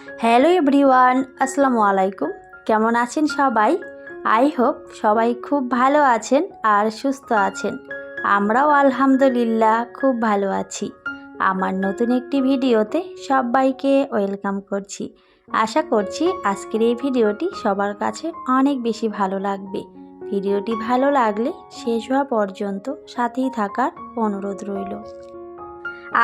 Hello everyone, আসসালামু আলাইকুম। কেমন আছেন সবাই? আই হোপ সবাই খুব ভালো আছেন আর সুস্থ আছেন। আমরাও আলহামদুলিল্লাহ খুব ভালো আছি। আমার নতুন একটি ভিডিওতে সবাইকে ওয়েলকাম করছি। আশা করছি আজকের এই ভিডিওটি সবার কাছে অনেক বেশি ভালো লাগবে। ভিডিওটি ভালো লাগলে শেষ হওয়া পর্যন্ত সাথেই থাকার অনুরোধ রইল।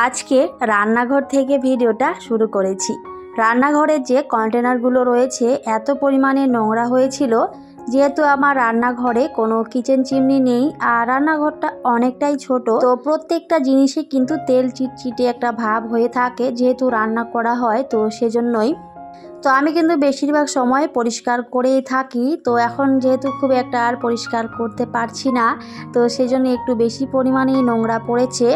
আজকে রান্নাঘর থেকে ভিডিওটা শুরু করেছি। রান্নাঘরের যে কন্টেনারগুলো রয়েছে, এত পরিমাণে নোংরা হয়েছিল, যেহেতু আমার রান্নাঘরে কোনো কিচেন চিমনি নেই আর রান্নাঘরটা অনেকটাই ছোট, তো প্রত্যেকটা জিনিসে কিন্তু তেল চিটচিটে একটা ভাব হয়ে থাকে, যেহেতু রান্না করা হয়, তো সেজন্যই তো আমি কিন্তু বেশিরভাগ সময় পরিষ্কার করেই থাকি। তো এখন যেহেতু খুব একটা আর পরিষ্কার করতে পারছি না, তো সেজন্য একটু বেশি পরিমাণেই নোংরা পড়েছে।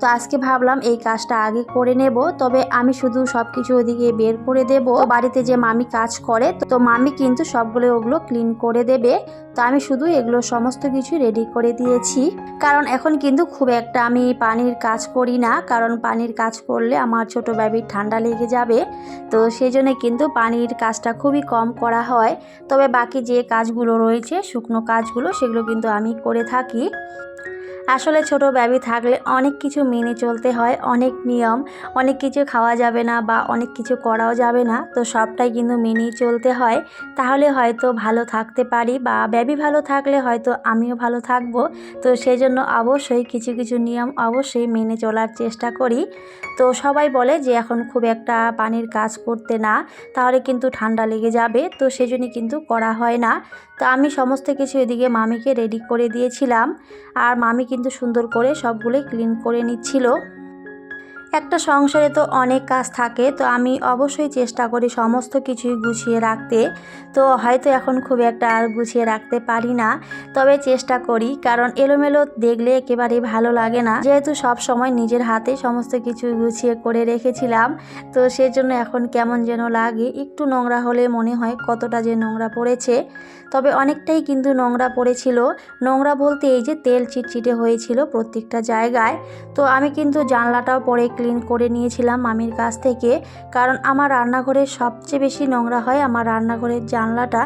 তো আজকে ভাবলাম এই কাজটা আগে করে নেব, তবে আমি শুধু সব কিছু ওদিকে বের করে দেব। বাড়িতে যে মামি কাজ করে, তো মামি কিন্তু সবগুলো ওগুলো ক্লিন করে দেবে। তো আমি শুধু এগুলো সমস্ত কিছু রেডি করে দিয়েছি। কারণ এখন কিন্তু খুব একটা আমি পানির কাজ করি না, কারণ পানির কাজ করলে আমার ছোট বেবির ঠান্ডা লেগে যাবে। তো সেই জন্য কিন্তু পানির কাজটা খুবই কম করা হয়, তবে বাকি যে কাজগুলো রয়েছে, শুকনো কাজগুলো, সেগুলো কিন্তু আমি করে থাকি। আসলে ছোট বেবি থাকলে অনেক কিছু মেনে চলতে হয়, অনেক নিয়ম, অনেক কিছু খাওয়া যাবে না বা অনেক কিছু করাও যাবে না, তো সবটাই কিন্তু মেনেই চলতে হয়। তাহলে হয়তো ভালো থাকতে পারি বা বেবি ভালো থাকলে হয়তো আমিও ভালো থাকব, তো সেই জন্য অবশ্যই কিছু কিছু নিয়ম অবশ্যই মেনে চলার চেষ্টা করি। তো সবাই বলে যে এখন খুব একটা পানির কাজ করতে না, তাহলে কিন্তু ঠান্ডা লেগে যাবে, তো সেজন্য কিন্তু করা হয় না। তো আমি সমস্ত কিছু এদিকে মামিকে রেডি করে দিয়েছিলাম, আর মামি কিন্তু সুন্দর করে সবগুলোই ক্লিন করে নিচ্ছিল। একটা সংসারে তো অনেক কাজ থাকে, তো আমি অবশ্যই চেষ্টা করি সমস্ত কিছুই গুছিয়ে রাখতে। তো হয়তো এখন খুব একটা আর গুছিয়ে রাখতে পারি না, তবে চেষ্টা করি, কারণ এলোমেলো দেখলে একেবারেই ভালো লাগে না। যেহেতু সব সময় নিজের হাতে সমস্ত কিছু গুছিয়ে করে রেখেছিলাম, তো সেজন্য এখন কেমন যেন লাগে। একটু নোংরা হলে মনে হয় কতটা যে নোংরা পড়েছে, তবে অনেকটাই কিন্তু নোংরা পড়েছিল। নোংরা বলতে এই যে তেল চিটচিটে হয়েছিল প্রত্যেকটা জায়গায়, তো আমি কিন্তু জানলাটাও পরে ক্লিন করে নিয়েছিলাম মামির কাছ থেকে। কারণ আমার রান্নাঘরে সবচেয়ে বেশি নোংরা হয় আমার রান্নাঘরের জানলাটা।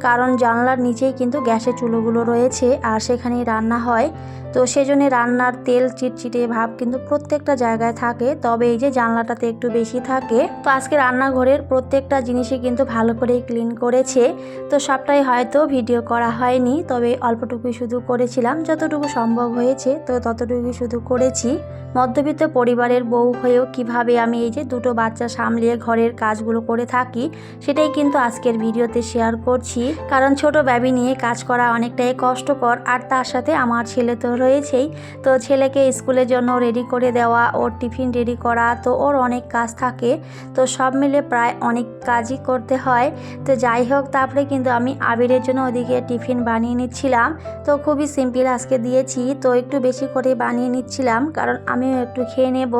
কারণ জানলার নিচেই কিন্তু গ্যাসের চুলোগুলো রয়েছে আর সেখানেই রান্না হয়। তো সেজন্য রান্নার তেল চিটচিটে ভাব কিন্তু প্রত্যেকটা জায়গায় থাকে, তবে এই যে জানলাটাতে একটু বেশি থাকে, তো আজকে রান্নাঘরের প্রত্যেকটা জিনিসই কিন্তু ভালো করেই ক্লিন করেছে, তো সবটাই হয়তো ভিডিও করা হয়নি, তবে অল্পটুকুই শুধু করেছিলাম, যতটুকু সম্ভব হয়েছে, তো ততটুকুই শুধু করেছি। মধ্যবিত্ত পরিবারের বউ হয়েও কীভাবে আমি এই যে দুটো বাচ্চা সামলিয়ে ঘরের কাজগুলো করে থাকি, সেটাই কিন্তু আজকের ভিডিওতে শেয়ার করছি। কারণ ছোট বেবি নিয়ে কাজ করা অনেকটাই কষ্টকর, আর তার সাথে আমার ছেলে তো রয়েছেই। তো ছেলেকে স্কুলের জন্য রেডি করে দেওয়া, ওর টিফিন রেডি করা, তো ওর অনেক কাজ থাকে। তো সব মিলে প্রায় অনেক কাজই করতে হয়। তো যাই হোক, তারপরে কিন্তু আমি আবিরের জন্য ওদিকে টিফিন বানিয়ে নিচ্ছিলাম। তো খুবই সিম্পল আজকে দিয়েছি। তো একটু বেশি করে বানিয়ে নিচ্ছিলাম, কারণ আমিও একটু খেয়ে নেব।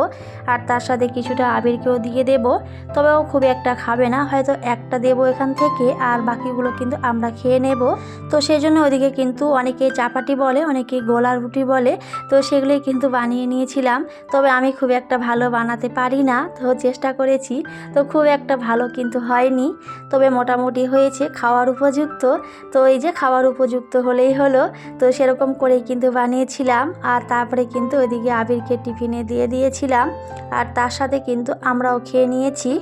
আর তার সাথে কিছুটা আবিরকেও দিয়ে দেব। তবে ও খুব একটা খাবে না, হয়তো একটা দেব এখান থেকে, আর বাকিগুলো কিন্তু আমরা খেয়ে নেব। তো সেই জন্য ওদিকে কিন্তু অনেকে চাপাটি বলে, অনেকে গোলা রুটি বলে, তো সেগুলোই কিন্তু বানিয়ে নিয়েছিলাম। তবে আমি খুব একটা ভালো বানাতে পারি না, তো চেষ্টা করেছি। তো খুব একটা ভালো কিন্তু হয়নি। তবে মোটামুটি হয়েছে খাওয়ার উপযুক্ত। তো এই যে খাওয়ার উপযুক্ত হলেই হলো, তো সেরকম করেই কিন্তু বানিয়েছিলাম। আর তারপরে কিন্তু ওইদিকে আবিরকে টিফিনে দিয়ে দিয়েছিলাম। আর তার সাথে কিন্তু আমরাও খেয়ে নিয়েছি।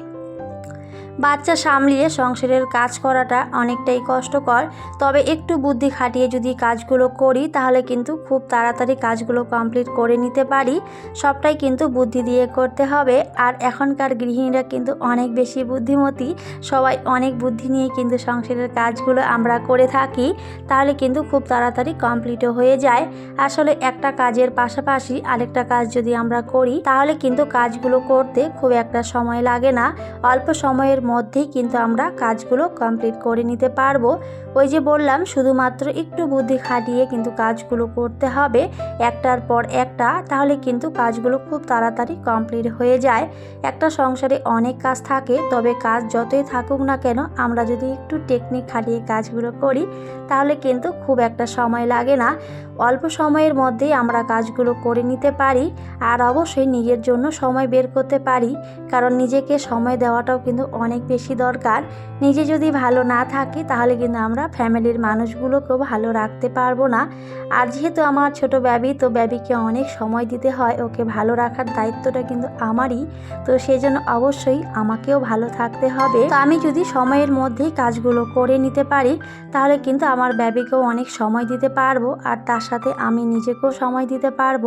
বাচ্চা সামলিয়ে সংসারের কাজ করাটা অনেকটাই কষ্টকর। তবে একটু বুদ্ধি খাটিয়ে যদি কাজগুলো করি, তাহলে কিন্তু খুব তাড়াতাড়ি কাজগুলো কমপ্লিট করে নিতে পারি। সবটাই কিন্তু বুদ্ধি দিয়ে করতে হবে। আর এখনকার গৃহিণীরা কিন্তু অনেক বেশি বুদ্ধিমতী। সবাই অনেক বুদ্ধি নিয়ে কিন্তু সংসারের কাজগুলো আমরা করে থাকি, তাহলে কিন্তু খুব তাড়াতাড়ি কমপ্লিটও হয়ে যায়। আসলে একটা কাজের পাশাপাশি আরেকটা কাজ যদি আমরা করি, তাহলে কিন্তু কাজগুলো করতে খুব একটা সময় লাগে না। অল্প সময়ের মধ্যেই কিন্তু আমরা কাজগুলো কমপ্লিট করে নিতে পারব। ওই যে বললাম, শুধুমাত্র একটু বুদ্ধি খাটিয়ে কিন্তু কাজগুলো করতে হবে। একটার পর একটা, তাহলে কিন্তু কাজগুলো খুব তাড়াতাড়ি কমপ্লিট হয়ে যায়। একটা সংসারে অনেক কাজ থাকে, তবে কাজ যতই থাকুক না কেন, আমরা যদি একটু টেকনিক খাটিয়ে কাজগুলো করি, তাহলে কিন্তু খুব একটা সময় লাগে না। অল্প সময়ের মধ্যেই আমরা কাজগুলো করে নিতে পারি, আর অবশ্যই নিজের জন্য সময় বের করতে পারি, কারণ নিজেকে সময় দেওয়াটাও কিন্তু অনেক অনেক বেশি দরকার। নিজে যদি ভালো না থাকি, তাহলে কিন্তু আমরা ফ্যামিলির মানুষগুলোকেও ভালো রাখতে পারব না। আর যেহেতু আমার ছোট ব্যাবি, তো ব্যাবিকে অনেক সময় দিতে হয়। ওকে ভালো রাখার দায়িত্বটা কিন্তু আমারই। তো সেই জন্য অবশ্যই আমাকেও ভালো থাকতে হবে। তো আমি যদি সময়ের মধ্যেই কাজগুলো করে নিতে পারি, তাহলে কিন্তু আমার ব্যাবিকেও অনেক সময় দিতে পারব। আর তার সাথে আমি নিজেকেও সময় দিতে পারব।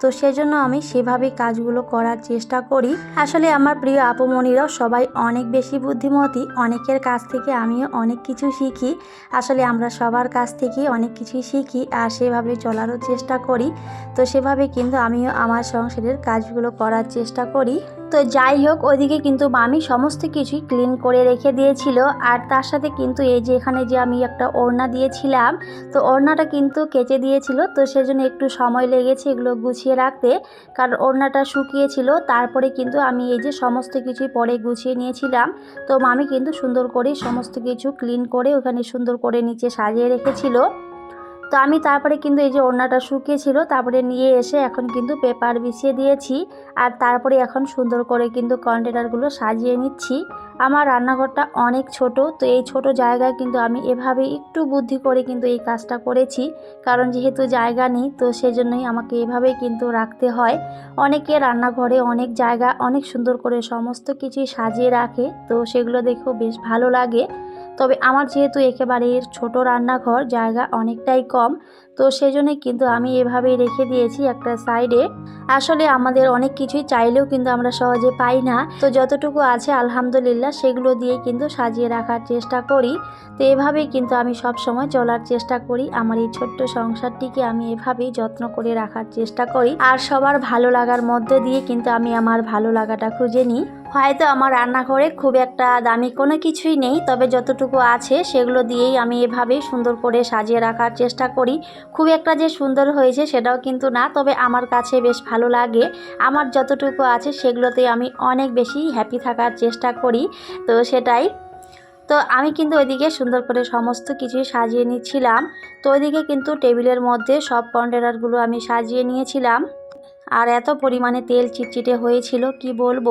তো সেজন্য আমি সেভাবেই কাজগুলো করার চেষ্টা করি। আসলে আমার প্রিয় আপুমণিরাও সবাই অনেক বেশি বুদ্ধিমতী, অনেকের কাছ থেকে আমিও অনেক কিছু শিখি। আসলে আমরা সবার কাছ থেকেই অনেক কিছুই শিখি আর সেভাবে চলারও চেষ্টা করি। তো সেভাবে কিন্তু আমিও আমার সংসারের কাজগুলো করার চেষ্টা করি। তো যাই হোক, ওইদিকে কিন্তু মামি সমস্ত কিছুই ক্লিন করে রেখে দিয়েছিল। আর তার সাথে কিন্তু এই যে এখানে যে আমি একটা ওড়না দিয়েছিলাম, তো ওড়নাটা কিন্তু কেচে দিয়েছিল। তো সেজন্য একটু সময় লেগেছে এগুলো গুছিয়ে রাখতে। কারণ ওড়নাটা শুকিয়েছিল, তারপরে কিন্তু আমি এই যে সমস্ত কিছুই পরে গুছিয়ে নিয়েছিলাম। তো মামি কিন্তু সুন্দর করে সমস্ত কিছু ক্লিন করে ওখানে সুন্দর করে নিচে সাজিয়ে রেখেছিল। তো আমি তারপরে কিন্তু এই যে ওড়নাটা শুকিয়েছিল, তারপরে নিয়ে এসে এখন কিন্তু পেপার বিছিয়ে দিয়েছি। আর তারপরে এখন সুন্দর করে কিন্তু কন্টেনারগুলো সাজিয়ে নিচ্ছি। আমার রান্নাঘরটা অনেক ছোট, তো এই ছোট জায়গায় কিন্তু আমি এভাবে একটু বুদ্ধি করে কিন্তু এই কাজটা করেছি। কারণ যেহেতু জায়গা নেই, তো সেজন্যই আমাকে এভাবেই কিন্তু রাখতে হয়। অনেকে রান্নাঘরে অনেক জায়গা অনেক সুন্দর করে সমস্ত কিছুই সাজিয়ে রাখে, তো সেগুলো দেখেও বেশ ভালো লাগে। তবে আমার যেহেতু একেবারে ছোট রান্নাঘর জায়গা অনেকটাই কম তো সেজন্যই কিন্তু আমি এভাবেই রেখে দিয়েছি একটা সাইডে। আসলে আমাদের অনেক কিছুই চাইলেও কিন্তু আমরা সহজে পাই না। তো যতটুকু আছে আলহামদুলিল্লাহ সেগুলো দিয়ে কিন্তু সাজিয়ে রাখার চেষ্টা করি। তো এভাবেই কিন্তু আমি সব সময় চলার চেষ্টা করি। আমার এই ছোট্ট সংসারটিকে আমি এভাবেই যত্ন করে রাখার চেষ্টা করি। আর সবার ভালো লাগার মধ্যে দিয়ে কিন্তু আমি আমার ভালো লাগাটা খুঁজে নিই। হয়তো আমার রান্নাঘরে খুব একটা দামি কোনো কিছুই নেই, তবে যতটুকু আছে সেগুলো দিয়েই আমি এভাবেই সুন্দর করে সাজিয়ে রাখার চেষ্টা করি। খুব একটা যে সুন্দর হয়েছে সেটাও কিন্তু না, তবে আমার কাছে বেশ ভালো লাগে। আমার যতটুকু আছে সেগুলোতে আমি অনেক বেশি হ্যাপি থাকার চেষ্টা করি, তো সেটাই। তো আমি কিন্তু ওইদিকে সুন্দর করে সমস্ত কিছুই সাজিয়ে নিচ্ছিলাম। তো ওইদিকে কিন্তু টেবিলের মধ্যে সব কন্টেনারগুলো আমি সাজিয়ে নিয়েছিলাম। আর এত পরিমাণে তেল চিটচিটে হয়েছিল, কি বলব?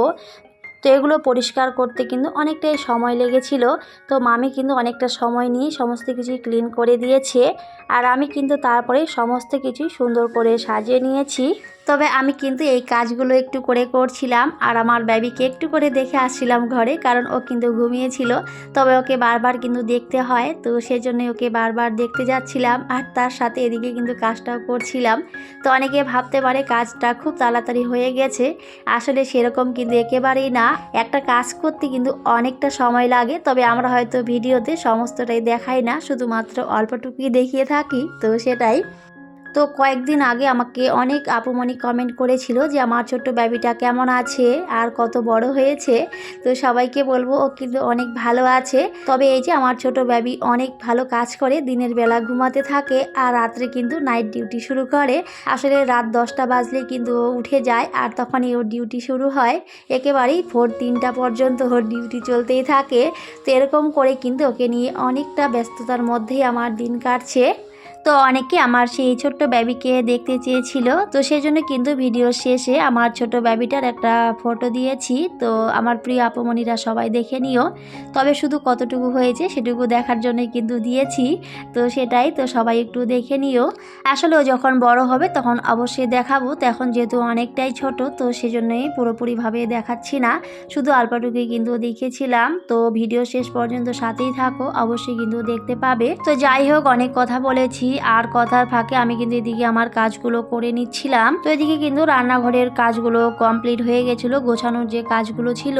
তো এগুলো পরিষ্কার করতে কিন্তু অনেকটাই সময় লেগেছিল। তো মামি কিন্তু অনেকটা সময় নিয়ে সমস্ত কিছুই ক্লিন করে দিয়েছে। আর আমি কিন্তু তারপরে সমস্ত কিছুই সুন্দর করে সাজিয়ে নিয়েছি। তবে আমি কিন্তু এই কাজগুলো একটু করে করছিলাম আর আমার ব্যাবিকে একটু করে দেখে আসছিলাম ঘরে কারণ ও কিন্তু ঘুমিয়েছিল। তবে ওকে বারবার কিন্তু দেখতে হয়, তো সেজন্য ওকে বারবার দেখতে যাচ্ছিলাম আর তার সাথে এদিকে কিন্তু কাজটাও করছিলাম। তো অনেকে ভাবতে পারে কাজটা খুব তাড়াতাড়ি হয়ে গেছে। আসলে সেরকম কিন্তু একেবারেই না। একটা কাজ করতে কিন্তু অনেকটা সময় লাগে, তবে আমরা হয়তো ভিডিওতে সমস্তটাই দেখাই না, শুধুমাত্র অল্পটুকুই দেখিয়ে থাকি, তো সেটাই। তো কয়েকদিন আগে আমাকে অনেক আপুমণি কমেন্ট করেছিল যে, আমার ছোট্ট বেবিটা কেমন আছে? আর কত বড় হয়েছে? তো সবাইকে বলব, ও কিন্তু অনেক ভালো আছে। তবে এই যে, আমার ছোট বেবি অনেক ভালো কাজ করে, দিনের বেলা ঘুমাতে থাকে আর রাত্রে কিন্তু নাইট ডিউটি শুরু করে। আসলে রাত দশটা বাজলে কিন্তু ও উঠে যায় আর তখনই ওর ডিউটি শুরু হয়। একেবারেই ভোর তিনটা পর্যন্ত ওর ডিউটি চলতেই থাকে। তো এরকম করে কিন্তু ওকে নিয়ে অনেকটা ব্যস্ততার মধ্যেই আমার দিন কাটছে। তো অনেকে আমার সেই ছোট্ট ব্যাবিকে দেখতে চেয়েছিল। তো সেই জন্য কিন্তু ভিডিও শেষে আমার ছোট ব্যাবিটার একটা ফটো দিয়েছি। তো আমার প্রিয় আপমনিরা সবাই দেখে নিও। তবে শুধু কতটুকু হয়েছে সেটুকু দেখার জন্যই কিন্তু দিয়েছি। তো সেটাই, তো সবাই একটু দেখে নিও। আসলে যখন বড় হবে তখন অবশ্যই দেখাবো। তো এখন যেহেতু অনেকটাই ছোট, তো সেজন্যই পুরোপুরিভাবে দেখাচ্ছি না। শুধু অল্পটুকুই কিন্তু দেখেছিলাম। তো ভিডিও শেষ পর্যন্ত সাথেই থাকো। অবশ্যই কিন্তু দেখতে পাবে। তো যাই হোক, অনেক কথা বলেছি। আর কথার ফাঁকে আমি কিন্তু এদিকে আমার কাজগুলো করে নিচ্ছিলাম। তো এদিকে কিন্তু রান্নাঘরের কাজগুলো কমপ্লিট হয়ে গেছিল, গোছানোর যে কাজগুলো ছিল।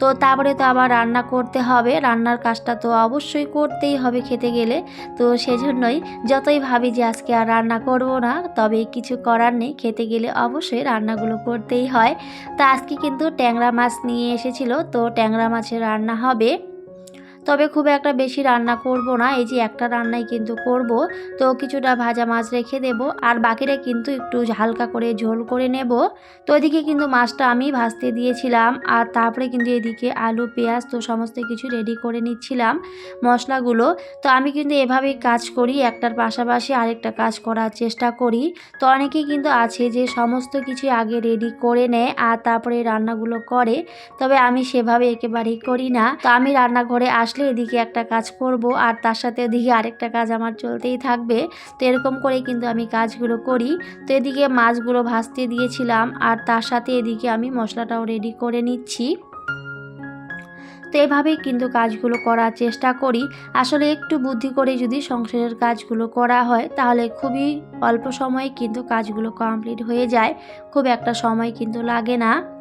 তো তারপরে তো আবার রান্না করতে হবে, রান্নার কাজটা তো অবশ্যই করতেই হবে খেতে গেলে। তো সেজন্যই যতই ভাবি যে আজকে আর রান্না করব না, তবে কিছু করার নেই, খেতে গেলে অবশ্যই রান্নাগুলো করতেই হয়। তো আজকে কিন্তু ট্যাংরা মাছ নিয়ে এসেছিল, তো ট্যাংরা মাছের রান্না হবে। তবে খুব একটা বেশি রান্না করব না, এই যে একটা রান্নাই কিন্তু করব। তো কিছুটা ভাজা মাছ রেখে দেব, আর বাকিটা কিন্তু একটু হালকা করে ঝোল করে নেব। তো এদিকে কিন্তু মাছটা আমি ভাজতে দিয়েছিলাম, আর তারপরে কিন্তু এদিকে আলু, পেঁয়াজ, তো সমস্ত কিছু রেডি করে নিচ্ছিলাম মশলাগুলো। তো আমি কিন্তু এভাবেই কাজ করি, একটার পাশাপাশি আরেকটা কাজ করার চেষ্টা করি। তো অনেকেই কিন্তু আছে যে সমস্ত কিছু আগে রেডি করে নেয়, আর তারপরে রান্নাগুলো করে, তবে আমি সেভাবে একেবারেই করি না। তো আমি রান্নাঘরে আসলে এদিকে একটা কাজ করব আর তার সাথে এদিকে আরেকটা কাজ আমার চলতেই থাকবে। তো এরকম করে কিন্তু আমি কাজগুলো করি। তো এদিকে মাছগুলো ভাজতে দিয়েছিলাম আর তার সাথে এদিকে আমি মশলাটাও রেডি করে নিচ্ছি। তো এভাবেই কিন্তু কাজগুলো করার চেষ্টা করি। আসলে একটু বুদ্ধি করে যদি সংসারের কাজগুলো করা হয়, তাহলে খুবই অল্প সময়ে কিন্তু কাজগুলো কমপ্লিট হয়ে যায়। খুব একটা সময় কিন্তু লাগে না।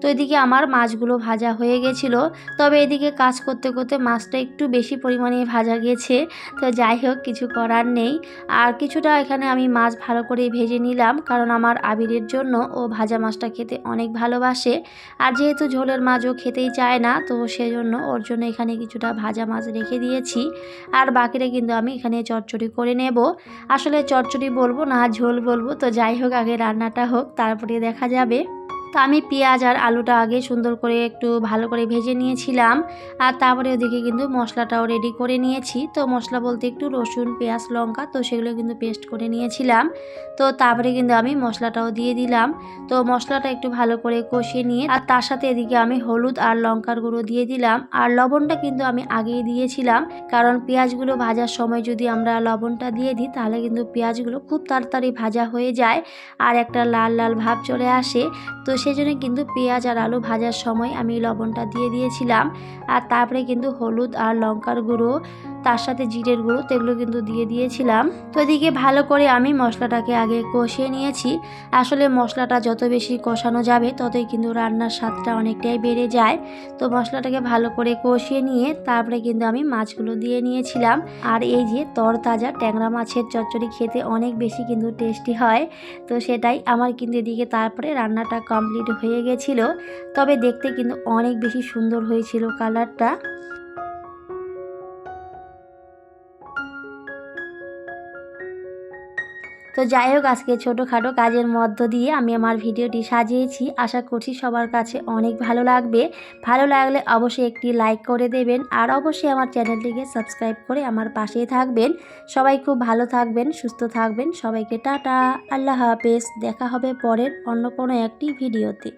তো এদিকে আমার মাছগুলো ভাজা হয়ে গেছিল। তবে এদিকে কাজ করতে করতে মাছটা একটু বেশি পরিমাণে ভাজা গেছে। তো যাই হোক, কিছু করার নেই। আর কিছুটা এখানে আমি মাছ ভালো করে ভেজে নিলাম, কারণ আমার আবিরের জন্য ও ভাজা মাছটা খেতে অনেক ভালোবাসে। আর যেহেতু ঝোলের মাছও খেতেই চায় না, তো সেজন্য ওর জন্য এখানে কিছুটা ভাজা মাছ রেখে দিয়েছি। আর বাকিটা কিন্তু আমি এখানে চচ্চড়ি করে নেব। আসলে চচ্চড়ি বলব না, ঝোল বলব। তো যাই হোক, আগে রান্নাটা হোক, তারপরে দেখা যাবে। তো আমি পেঁয়াজ আর আলুটা আগে সুন্দর করে একটু ভালো করে ভেজে নিয়েছিলাম। আর তারপরে ওদিকে কিন্তু মশলাটাও রেডি করে নিয়েছি। তো মশলা বলতে একটু রসুন, পেঁয়াজ, লঙ্কা, তো সেগুলো কিন্তু পেস্ট করে নিয়েছিলাম। তো তারপরে কিন্তু আমি মশলাটাও দিয়ে দিলাম। তো মশলাটা একটু ভালো করে কষিয়ে নিয়ে আর তার সাথে এদিকে আমি হলুদ আর লঙ্কার গুঁড়ো দিয়ে দিলাম। আর লবণটা কিন্তু আমি আগেই দিয়েছিলাম। কারণ পেঁয়াজগুলো ভাজার সময় যদি আমরা লবণটা দিয়ে দিই, তাহলে কিন্তু পেঁয়াজগুলো খুব তাড়াতাড়ি ভাজা হয়ে যায়। আর একটা লাল লাল ভাব চলে আসে। তো সেই জন্য কিন্তু পেঁয়াজ আর আলু ভাজার সময় আমি লবণটা দিয়ে দিয়েছিলাম। আর তারপরে কিন্তু হলুদ আর লঙ্কার গুঁড়ো তার সাথে জিরের গুঁড়ো তো এগুলো কিন্তু দিয়ে দিয়েছিলাম। তো এদিকে ভালো করে আমি মশলাটাকে আগে কষিয়ে নিয়েছি। আসলে মশলাটা যত বেশি কষানো যাবে, ততই কিন্তু রান্নার স্বাদটা অনেকটাই বেড়ে যায়। তো মশলাটাকে ভালো করে কষিয়ে নিয়ে, তারপরে কিন্তু আমি মাছগুলো দিয়ে নিয়েছিলাম। আর এই যে তরতাজা ট্যাংরা মাছের চচ্চড়ি খেতে অনেক বেশি কিন্তু টেস্টি হয়। তো সেটাই আমার কিন্তু এদিকে তারপরে রান্নাটা কমপ্লিট হয়ে গেছিল। তবে দেখতে কিন্তু অনেক বেশি সুন্দর হয়েছিল কালারটা। তো যাই হোক, আজকে ছোটোখাটো কাজের মধ্য দিয়ে আমি আমার ভিডিওটি সাজিয়েছি। আশা করছি সবার কাছে অনেক ভালো লাগবে। ভালো লাগলে অবশ্যই একটি লাইক করে দেবেন আর অবশ্যই আমার চ্যানেলটিকে সাবস্ক্রাইব করে আমার পাশেই থাকবেন। সবাই খুব ভালো থাকবেন, সুস্থ থাকবেন। সবাইকে টাটা, আল্লাহ হাফেজ। দেখা হবে পরের অন্য কোনো একটি ভিডিওতে।